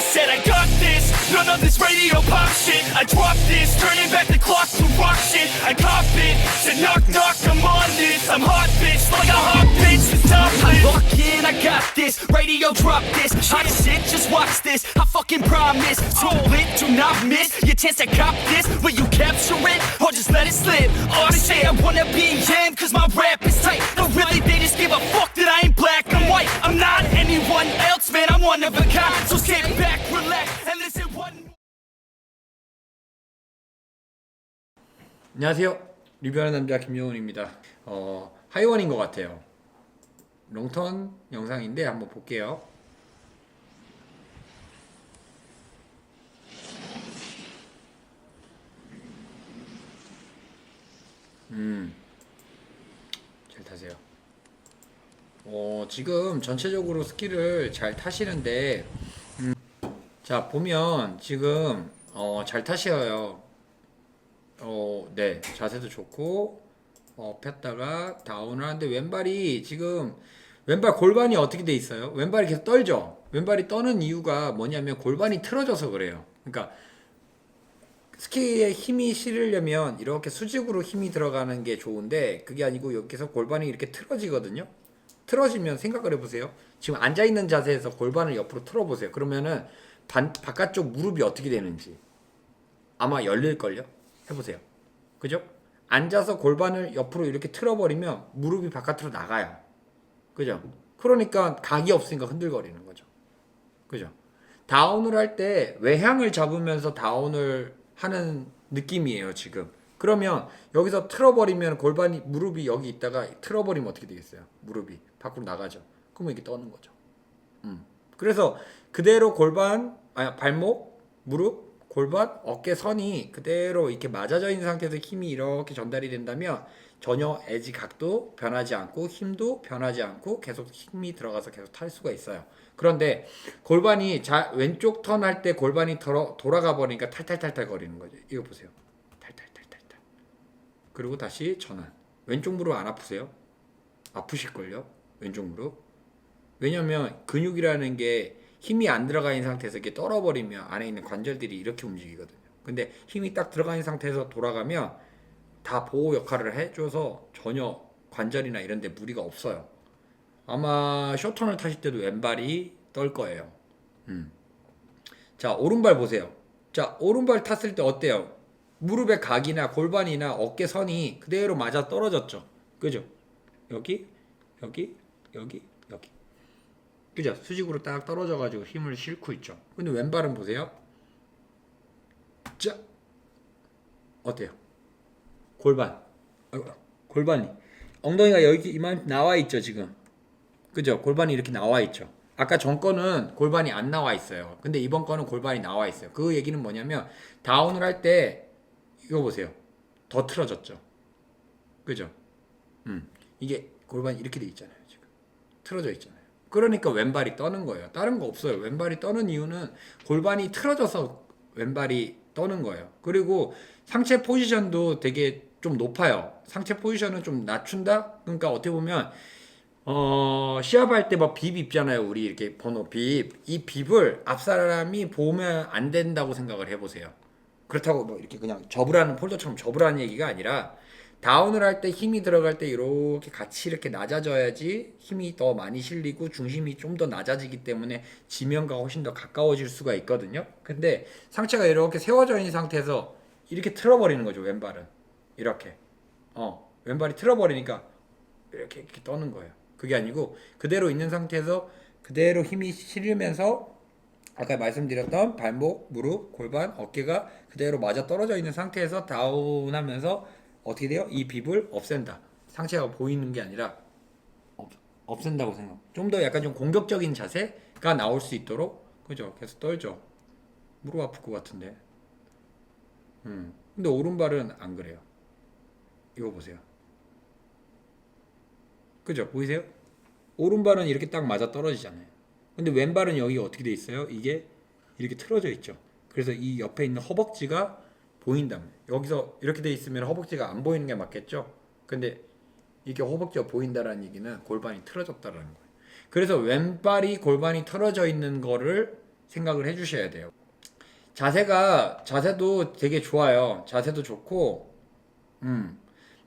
I said I got this, none of this radio pop shit. I dropped this, turning back the clock to rock shit. I cop it, said knock knock, I'm on this. I'm hot bitch, like a hot bitch, the top I'm in, I got this. Radio drop this, hot shit, just watch this. I fucking promise, too lit, do not miss your chance to cop this. Will you capture it or just let it slip? All they say I wanna be him, cause my rap is tight. But really, they just give a fuck that I ain't one of a kind. So sit back, relax, and listen one. 안녕하세요. 리뷰하는 남자 김용훈입니다. 어, 하이원인 것 같아요. 롱턴 영상인데 한번 볼게요. 음, 잘 타세요. 어, 지금 전체적으로 스킬을 잘 타시는데, 음, 자, 보면 지금, 어, 잘 타셔요. 어, 네. 자세도 좋고, 어, 폈다가 다운을 하는데 왼발이 지금, 왼발 골반이 어떻게 돼 있어요? 왼발이 계속 떨죠? 왼발이 떠는 이유가 뭐냐면 골반이 틀어져서 그래요. 그러니까, 스키에 힘이 실으려면 이렇게 수직으로 힘이 들어가는 게 좋은데, 그게 아니고 여기서 골반이 이렇게 틀어지거든요? 틀어지면 생각을 해보세요. 지금 앉아있는 자세에서 골반을 옆으로 틀어보세요. 그러면은 반, 바깥쪽 무릎이 어떻게 되는지. 아마 열릴걸요? 해보세요. 그죠? 앉아서 골반을 옆으로 이렇게 틀어버리면 무릎이 바깥으로 나가요. 그죠? 그러니까 각이 없으니까 흔들거리는 거죠. 그죠? 다운을 할 때 외향을 잡으면서 다운을 하는 느낌이에요, 지금. 그러면 여기서 틀어버리면 골반이, 무릎이 여기 있다가 틀어버리면 어떻게 되겠어요? 무릎이 밖으로 나가죠. 그러면 이렇게 떠는 거죠. 음. 그래서 그대로 골반, 아, 발목, 무릎, 골반, 어깨 선이 그대로 이렇게 맞아져 있는 상태에서 힘이 이렇게 전달이 된다면 전혀 에지 각도 변하지 않고 힘도 변하지 않고 계속 힘이 들어가서 계속 탈 수가 있어요. 그런데 골반이 자, 왼쪽 턴 할 때 골반이 돌아, 돌아가 버리니까 탈탈탈탈 거리는 거죠. 이거 보세요. 그리고 다시 전환. 왼쪽 무릎 안 아프세요? 아프실걸요? 왼쪽 무릎? 왜냐면 근육이라는 게 힘이 안 들어가 있는 상태에서 이렇게 떨어버리면 안에 있는 관절들이 이렇게 움직이거든요. 근데 힘이 딱 들어가 있는 상태에서 돌아가면 다 보호 역할을 해줘서 전혀 관절이나 이런 데 무리가 없어요. 아마 쇼턴을 타실 때도 왼발이 떨 거예요. 음. 자, 오른발 보세요. 자, 오른발 탔을 때 어때요? 무릎의 각이나 골반이나 어깨 선이 그대로 맞아 떨어졌죠. 그죠? 여기, 여기, 여기, 여기. 그죠? 수직으로 딱 떨어져가지고 힘을 싣고 있죠. 근데 왼발은 보세요. 자, 어때요? 골반. 아이고, 골반이. 엉덩이가 여기 이만 나와 있죠, 지금. 그죠? 골반이 이렇게 나와 있죠. 아까 전 거는 골반이 안 나와 있어요. 근데 이번 거는 골반이 나와 있어요. 그 얘기는 뭐냐면 다운을 할 때 이거 보세요. 더 틀어졌죠. 그죠? 음. 이게 골반이 이렇게 돼 있잖아요, 지금. 틀어져 있잖아요. 그러니까 왼발이 떠는 거예요. 다른 거 없어요. 왼발이 떠는 이유는 골반이 틀어져서 왼발이 떠는 거예요. 그리고 상체 포지션도 되게 좀 높아요. 상체 포지션은 좀 낮춘다? 그러니까 어떻게 보면 어, 시합할 때 막 빕 입잖아요. 우리 이렇게 번호 빕. 이 빕을 앞 사람이 보면 안 된다고 생각을 해보세요. 그렇다고 뭐 이렇게 그냥 접으라는 폴더처럼 접으라는 얘기가 아니라 다운을 할 때 힘이 들어갈 때 이렇게 같이 이렇게 낮아져야지 힘이 더 많이 실리고 중심이 좀 더 낮아지기 때문에 지면과 훨씬 더 가까워질 수가 있거든요. 근데 상체가 이렇게 세워져 있는 상태에서 이렇게 틀어버리는 거죠. 왼발은 이렇게 어 왼발이 틀어버리니까 이렇게 이렇게 떠는 거예요. 그게 아니고 그대로 있는 상태에서 그대로 힘이 실리면서 아까 말씀드렸던 발목, 무릎, 골반, 어깨가 그대로 맞아 떨어져 있는 상태에서 다운하면서 어떻게 돼요? 이 빕을 없앤다. 상체가 보이는 게 아니라 없, 없앤다고 생각. 좀 더 약간 좀 공격적인 자세가 나올 수 있도록 그죠? 계속 떨죠. 무릎 아플 것 같은데. 음. 근데 오른발은 안 그래요. 이거 보세요. 그죠? 보이세요? 오른발은 이렇게 딱 맞아 떨어지잖아요. 근데 왼발은 여기 어떻게 돼 있어요? 이게 이렇게 틀어져 있죠. 그래서 이 옆에 있는 허벅지가 보인다. 여기서 이렇게 돼 있으면 허벅지가 안 보이는 게 맞겠죠? 근데 이게 허벅지가 보인다라는 얘기는 골반이 틀어졌다라는 거예요. 그래서 왼발이 골반이 틀어져 있는 거를 생각을 해 주셔야 돼요. 자세가 자세도 되게 좋아요. 자세도 좋고, 음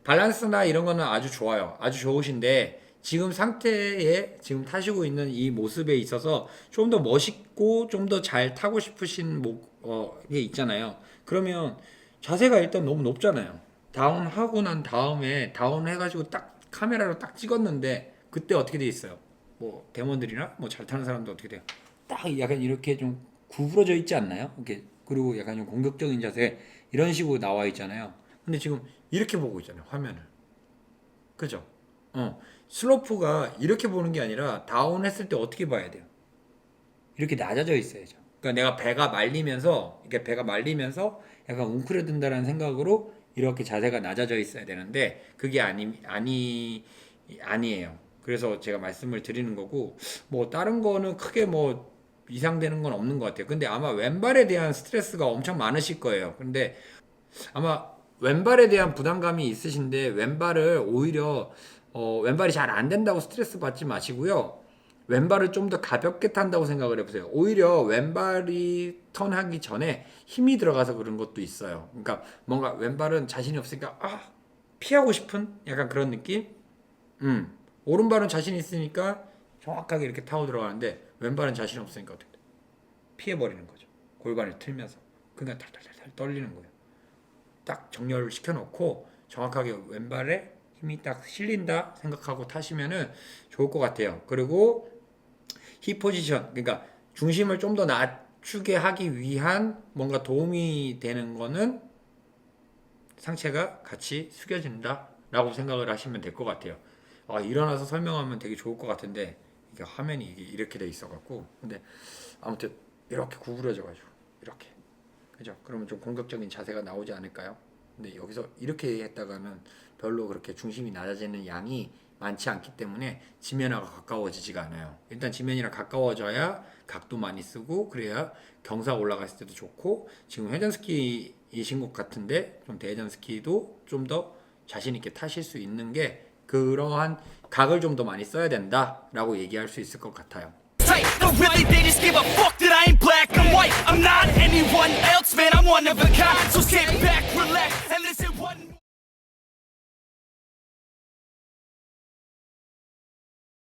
밸런스나 이런 거는 아주 좋아요. 아주 좋으신데 지금 상태에 지금 타시고 있는 이 모습에 있어서 좀 더 멋있고 좀 더 잘 타고 싶으신 목, 어, 게 있잖아요. 그러면 자세가 일단 너무 높잖아요. 다운 하고 난 다음에 다운 해가지고 딱 카메라로 딱 찍었는데 그때 어떻게 돼 있어요? 뭐 대원들이나 뭐 잘 타는 사람도 어떻게 돼요? 딱 약간 이렇게 좀 구부러져 있지 않나요? 이렇게 그리고 약간 좀 공격적인 자세 이런 식으로 나와 있잖아요. 근데 지금 이렇게 보고 있잖아요 화면을. 그죠? 어 슬로프가 이렇게 보는 게 아니라 다운 했을 때 어떻게 봐야 돼요? 이렇게 낮아져 있어야죠. 그러니까 내가 배가 말리면서 이렇게 배가 말리면서 약간 웅크려든다라는 생각으로 이렇게 자세가 낮아져 있어야 되는데 그게 아니 아니 아니에요. 그래서 제가 말씀을 드리는 거고 뭐 다른 거는 크게 뭐 이상되는 건 없는 것 같아요. 근데 아마 왼발에 대한 스트레스가 엄청 많으실 거예요. 근데 아마 왼발에 대한 부담감이 있으신데 왼발을 오히려 어, 왼발이 잘 안 된다고 스트레스 받지 마시고요. 왼발을 좀 더 가볍게 탄다고 생각을 해보세요. 오히려 왼발이 턴하기 전에 힘이 들어가서 그런 것도 있어요. 그러니까 뭔가 왼발은 자신이 없으니까 아 피하고 싶은 약간 그런 느낌. 음 오른발은 자신 있으니까 정확하게 이렇게 타고 들어가는데 왼발은 자신 없으니까 어떻게 돼? 피해 버리는 거죠. 골반을 틀면서 그러니까 탈탈탈탈 떨리는 거예요. 딱 정렬을 시켜놓고 정확하게 왼발에 힘이 딱 실린다 생각하고 타시면은 좋을 것 같아요. 그리고 힙 포지션, 그러니까 중심을 좀 더 낮추게 하기 위한 뭔가 도움이 되는 거는 상체가 같이 숙여진다라고 생각을 하시면 될 것 같아요. 아, 일어나서 설명하면 되게 좋을 것 같은데 이게 화면이 이렇게 돼 있어갖고 근데 아무튼 이렇게 구부러져가지고 이렇게 그죠? 그러면 좀 공격적인 자세가 나오지 않을까요? 근데 여기서 이렇게 했다가는 별로 그렇게 중심이 낮아지는 양이 많지 않기 때문에 지면하고 가까워지지가 않아요. 일단 지면이랑 가까워져야 각도 많이 쓰고 그래야 경사 올라갔을 때도 좋고 지금 회전 스키이신 것 같은데 좀 대전 스키도 좀 더 자신 있게 타실 수 있는 게 그러한 각을 좀 더 많이 써야 된다라고 얘기할 수 있을 것 같아요. Tight, really, they just give a fuck that I ain't black and white. I'm not anyone else, man, I'm one of a kind. So sit back, relax, and listen one.